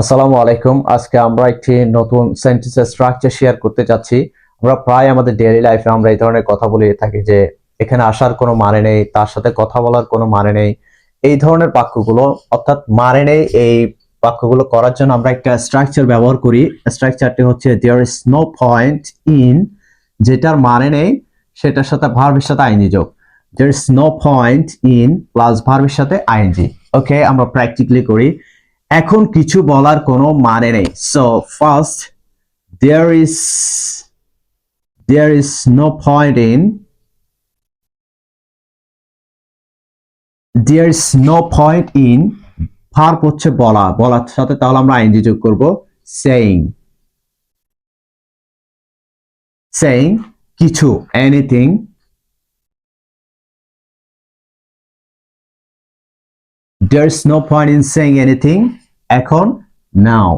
আসসালামু আলাইকুম। আজকে আমরা একটি নতুন সেন্টেন্সের স্ট্রাকচার শেয়ার করতে যাচ্ছি। আমরা প্রায় আমাদের ডেইলি লাইফে আমরা এই ধরনের কথা বলে থাকি যে, এখানে আসার কোনো মানে নেই, তার সাথে কথা বলার কোনো মানে নেই। এই ধরনের বাক্যগুলো, অর্থাৎ মানে নেই এই বাক্যগুলো করার জন্য আমরা একটা স্ট্রাকচার ব্যবহার করি। স্ট্রাকচারটি হচ্ছে there is no point in যেটার মানে নেই, সেটার সাথে ভার্বের সাথে আইনি যোগ। There is no point in plus ভার্বের সাথে আইনজি ওকে আমরা প্র্যাকটিক্যালি করি। এখন কিছু বলার কোনো মানে নেই। So first there is there is no point in there is no point in verb হচ্ছে বলা। বলার সাথে তাহলে আমরা আইনজি যোগ করব। সেইং সেইং কিছু anything There's no point in saying anything. এখন now.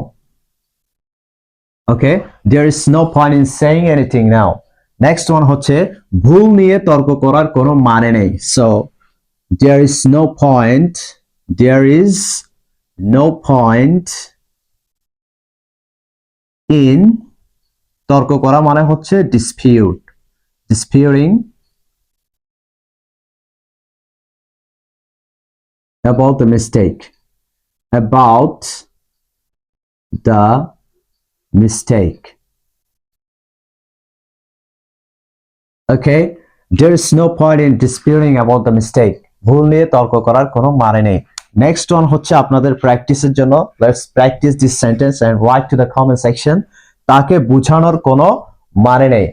Okay? There is no point in saying anything now. Next one হচ্ছে ভুল নিয়ে তর্ক করার কোনো মানে নেই. So there is no point. There is no point in তর্ক করা মানে হচ্ছে dispute. Disputing about the mistake. About the mistake. Okay? There is no point in disputing about the mistake. ভুল নিয়ে তর্ক করার কোনো মানে নেই। নেক্সট ওয়ান হচ্ছে আপনাদের প্র্যাকটিসের জন্য। Let's practice this sentence and write to the comment section তাকে বোঝানোর কোনো মানে নেই।